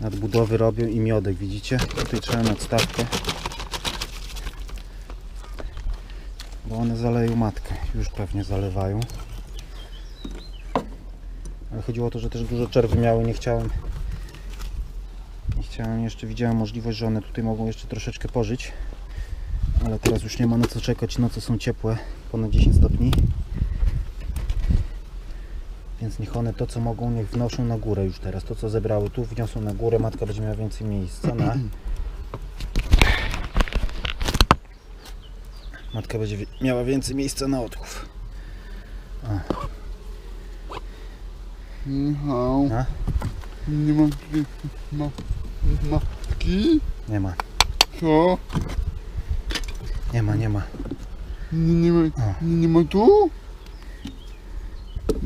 nadbudowy robią i miodek, widzicie? Tutaj trzeba nadstawkę. Bo one zaleją matkę. Już pewnie zalewają. Ale chodziło o to, że też dużo czerwy miały, nie chciałem nie chciałem jeszcze, widziałem możliwość, że one tutaj mogą jeszcze troszeczkę pożyć ale teraz już nie ma na co czekać, noce są ciepłe, ponad 10 stopni więc niech one to co mogą, niech wnoszą na górę już teraz, to co zebrały tu wniosą na górę, matka będzie miała więcej miejsca na matka będzie miała więcej miejsca na odchów Michał, A? nie ma tutaj ma, matki? nie ma, Co? nie ma, nie ma Nie, nie, ma, A. nie, nie ma tu?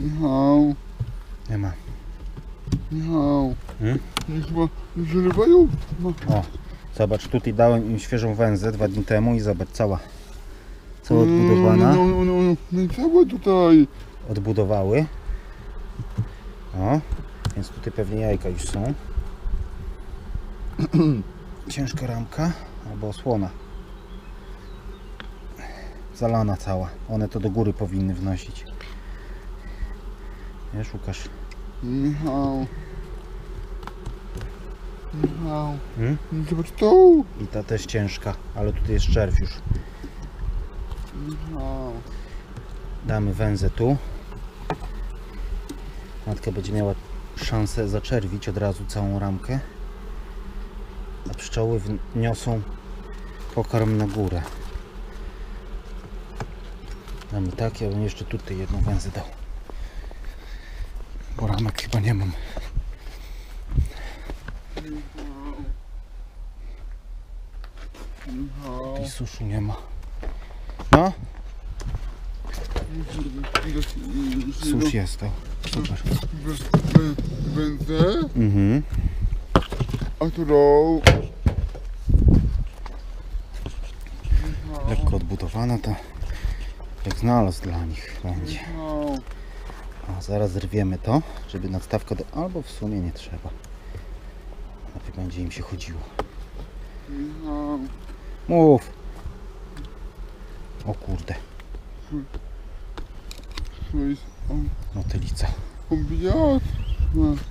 Michał, nie ma Michał. Hmm? Nie chyba zrywają? O, zobacz, tutaj dałem im świeżą węzę dwa dni temu i zobacz, cała, cała no, odbudowana, no, no, no, no, no i całe tutaj. odbudowały. O, więc tutaj pewnie jajka już są. Ciężka ramka albo osłona. Zalana cała. One to do góry powinny wnosić. Wiesz, Łukasz? Michał. Michał. Hmm? Zobacz tu. I ta też ciężka, ale tutaj jest czerw już. Michał. Damy węzę tu. Matka będzie miała szansę zaczerwić od razu całą ramkę. A pszczoły wniosą pokarm na górę. Damy tak, ja bym jeszcze tutaj jedną węzę dał. Bo ramek chyba nie mam. I suszu nie ma. No, susz jest to. Super. Wędzę, Mhm. a którą... Lekko odbudowana to jak znalazł dla nich będzie. A zaraz zerwiemy to, żeby nadstawka do... albo w sumie nie trzeba. Lepiej będzie im się chodziło. Michał. Mów! O kurde, To jest motylica. obiad.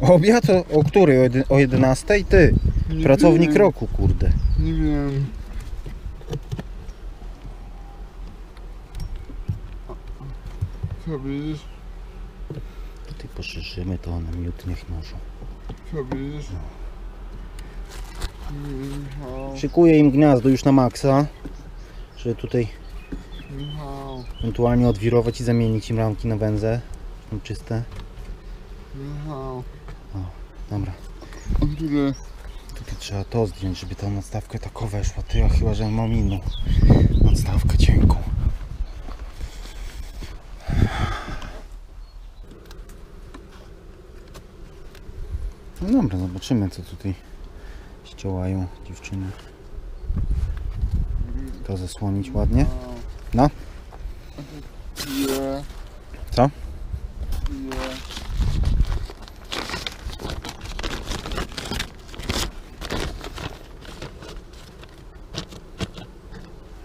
Obiad o, o której? O, jedy, o 11? Ty! Nie Pracownik wiem. roku, kurde. Nie wiem. Co widzisz? Tutaj poszerzymy to one miód niech noszą. Co widzisz? Michał. Szykuję im gniazdo już na maksa, żeby tutaj Michał. ewentualnie odwirować i zamienić im ramki na węzę. Są czyste. Michał. Dobra. A które? Tutaj trzeba to zdjąć, żeby ta nadstawka taka weszła. Ty, ja chyba, że mam inną nadstawkę cienką. No dobra, zobaczymy co tutaj ściołają dziewczyny. To zasłonić ładnie. No. A to je. Co? Je.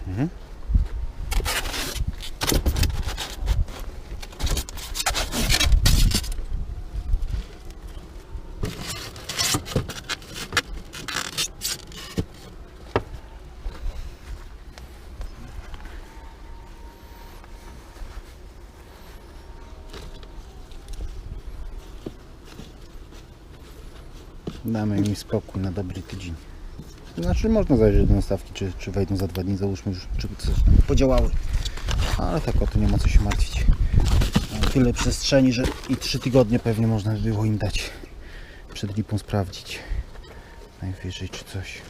Mhm. Damy im spokój na dobry tydzień. Znaczy można zajrzeć do nastawki, czy, czy wejdą za dwa dni, załóżmy czy coś podziałały. Ale tak o to nie ma co się martwić. Tyle przestrzeni, że i trzy tygodnie pewnie można by było im dać. Przed lipą sprawdzić. Najwyżej czy coś.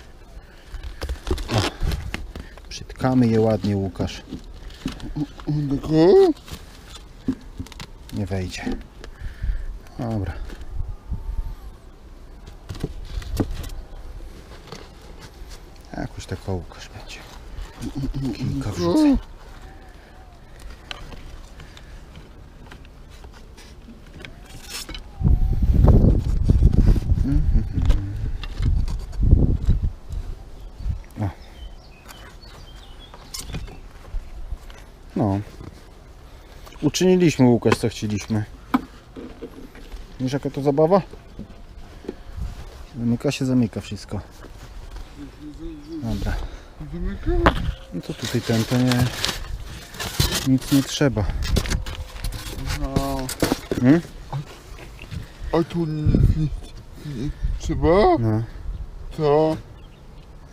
O, przytkamy je ładnie Łukasz. Nie wejdzie. Dobra. Jakoś taka łukasz wrzucę. No. Uczyniliśmy Łukasz co chcieliśmy. Wiesz jaka to zabawa? Zamyka się, zamyka wszystko. Dobra. No to tutaj ten to nie... Nic nie trzeba. No. Hmm? A tu nie, nie, nie trzeba? No. To.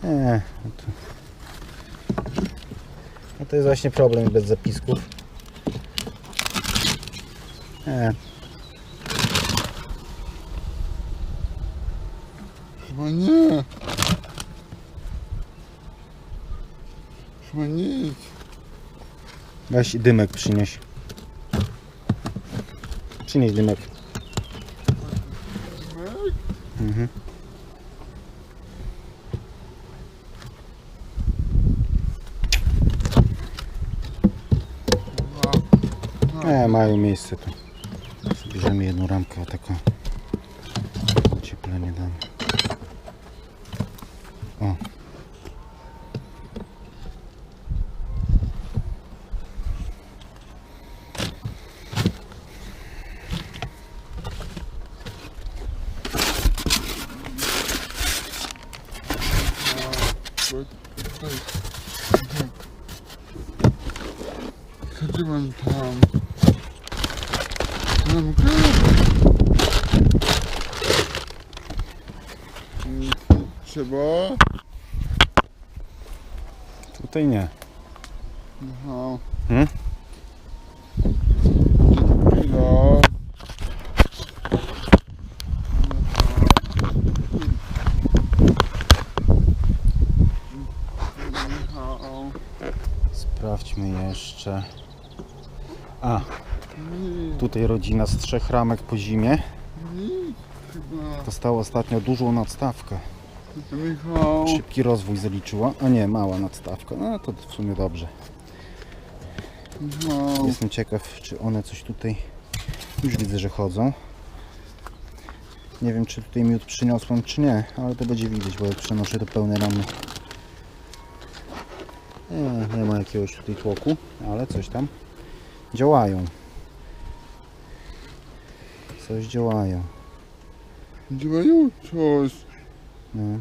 Nie. No to... No to jest właśnie problem bez zapisków. Nie. Chyba nie. Chyba nic. Weź dymek przynieś. Przynieś dymek. Mhm. A, Nie, mają miejsce tu. Bierzemy jedną ramkę, o taką. Ocieplenie damy. O. Mam tam? Nie Trzeba? Tutaj nie. Aha. Hmm? No. Aha. Sprawdźmy jeszcze. A, tutaj rodzina z trzech ramek po zimie. Dostała ostatnio dużą nadstawkę. Szybki rozwój zaliczyła. A nie, mała nadstawka. No to w sumie dobrze. Jestem ciekaw, czy one coś tutaj. Już widzę, że chodzą. Nie wiem, czy tutaj miód przyniosłem, czy nie, ale to będzie widać, bo jak przenoszę to pełne ramy. Nie, nie ma jakiegoś tutaj tłoku, ale coś tam działają. Coś działają. Działają coś. No.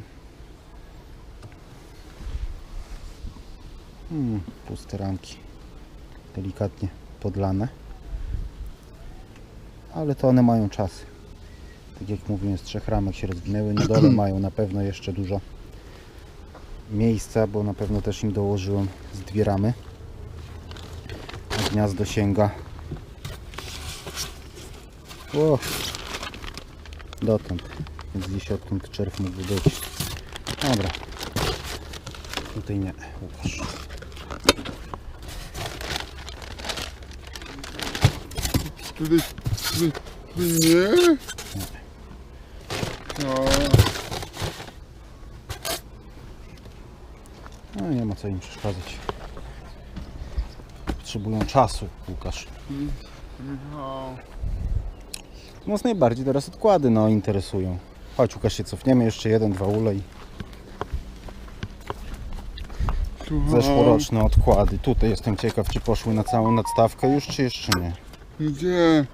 Hmm, puste ramki. Delikatnie podlane. Ale to one mają czas. Tak jak mówiłem, z trzech ramek się rozwinęły. Na dole mają na pewno jeszcze dużo miejsca, bo na pewno też im dołożyłem z dwie ramy. A gniazdo sięga. O! Dotąd. Więc gdzieś odtąd czerw mógłby być. Dobra. Tutaj nie. Łukasz. Tutaj nie? No. No nie ma co im przeszkadzać. Potrzebują czasu, Łukasz. Michał. Nas najbardziej teraz odkłady no interesują. Chodź Łukasz się cofniemy, jeszcze jeden, dwa ulej. Słucham. Zeszłoroczne odkłady. Tutaj jestem ciekaw, czy poszły na całą nadstawkę już, czy jeszcze nie. Gdzie?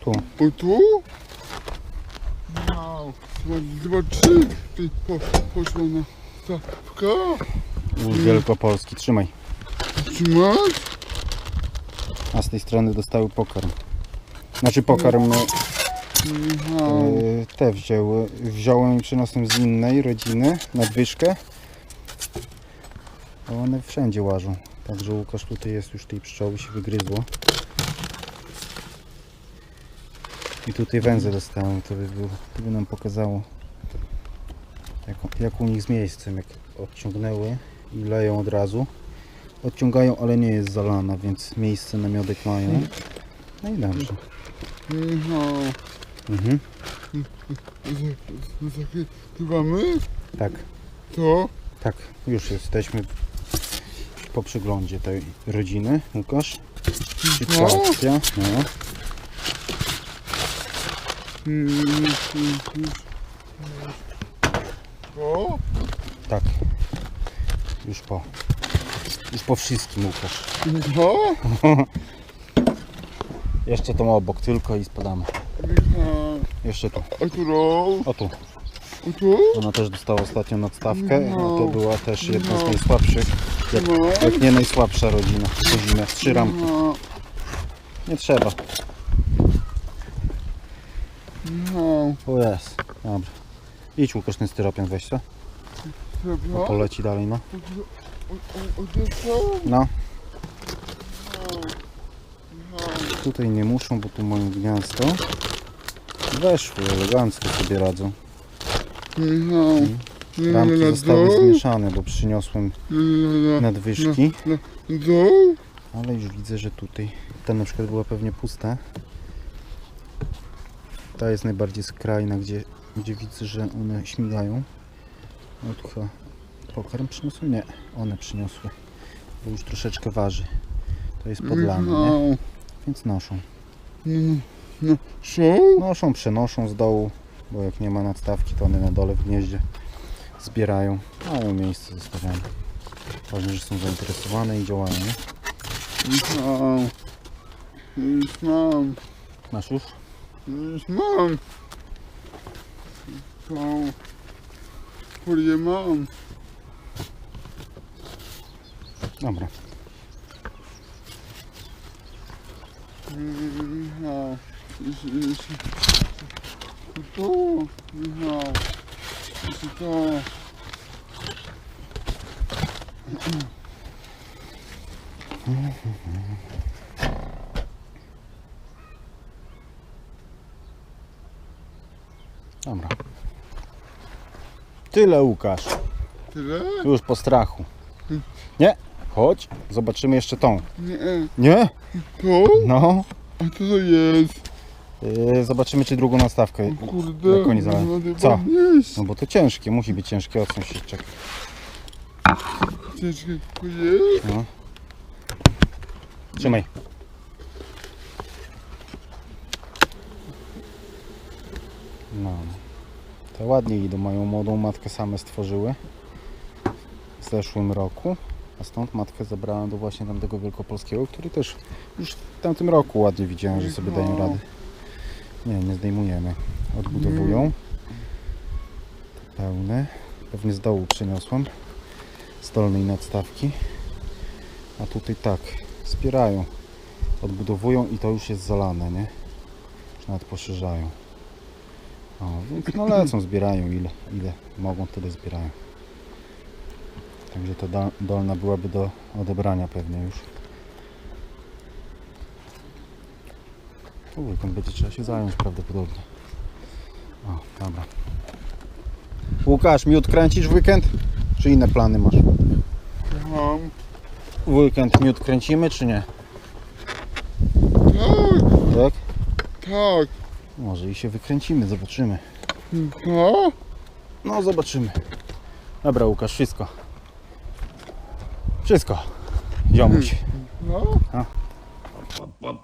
Tu. O tu? Wow. Zobaczy, ty po, poszła na stawka. Łódź Wielkopolski, trzymaj. A z tej strony dostały pokarm. Znaczy pokarm no. Yy, te wzięły. Wziąłem i przyniosłem z innej rodziny nadwyżkę. A one wszędzie łażą. Także Łukasz tutaj jest już tej pszczoły się wygryzło. I tutaj węzę dostałem, to by, było, to by nam pokazało jak, jak u nich z miejscem, jak odciągnęły i leją od razu. Odciągają, ale nie jest zalana, więc miejsce na miodek mają. No i dobrze. Michał. Mhm. Zakrywamy Tak. to? Tak, już jesteśmy po przeglądzie tej rodziny. Łukasz? Sytuacja. No. To? Tak. Już po. Już po wszystkim Łukasz. To? Jeszcze tą obok tylko i spadamy. Jeszcze tu. A którą? O tu. Tu? Ona też dostała ostatnią nadstawkę. No. To była też jedna z No. najsłabszych. Jak, No. jak nie najsłabsza rodzina. Rodzina. Trzy ramki. Michał. Nie trzeba. Michał. O jest. Dobra. Idź Łukasz ten styropian weź co? Bo Dobra. poleci dalej no. No. Michał. Tutaj nie muszą, bo tu mają gniazdo. Weszły, elegancko sobie radzą. Michał. Nie, Ramki na zostały zmieszane, bo przyniosłem nadwyżki. Ale już widzę, że tutaj ta na przykład była pewnie pusta. Ta jest najbardziej skrajna, gdzie, gdzie widzę, że one śmigają. No tu chyba pokarm przyniosły? Nie, one przyniosły. Bo już troszeczkę waży. To jest podlane, nie? Michał. Więc noszą. No, no. Są? Noszą, przenoszą z dołu, bo jak nie ma nadstawki, to one na dole w gnieździe zbierają. Mają miejsce, zostawiają. Ważne, że są zainteresowane i działają, nie? Michał. Już mam. Masz już? Już mam. Folię mam. Dobra. Michał. Michał. To. Dobra. Tyle Łukasz. Tyle? Już po strachu. Nie? Chodź, zobaczymy jeszcze tą. Nie. Nie? Tu? No. A co to jest? Yy, zobaczymy czy drugą nastawkę. O kurde. No to Co? No bo to ciężkie, musi być ciężkie, odsuń się, czekaj. Ciężkie to jest? No. Trzymaj. No. To ładnie idą, mają młodą matkę same stworzyły w zeszłym roku. A stąd matkę zabrałem do właśnie tamtego wielkopolskiego, który też już w tamtym roku ładnie widziałem, że sobie dają radę. Nie, nie zdejmujemy. Odbudowują. Pełne. Pewnie z dołu przyniosłem. Z dolnej nadstawki. A tutaj tak, wspierają, odbudowują i to już jest zalane, nie? Już nawet poszerzają. O, więc no lecą, zbierają ile, ile mogą, tyle zbierają. Także to da- dolna byłaby do odebrania pewnie już. Weekend będzie trzeba się zająć prawdopodobnie. O, dobra. Łukasz, miód kręcisz w weekend? Czy inne plany masz? Mam. W weekend miód kręcimy, czy nie? Tak, Tak? tak. Może i się wykręcimy, zobaczymy. No? No, zobaczymy. Dobra, Łukasz, wszystko. Wszystko. Ziomuś. No? Bum,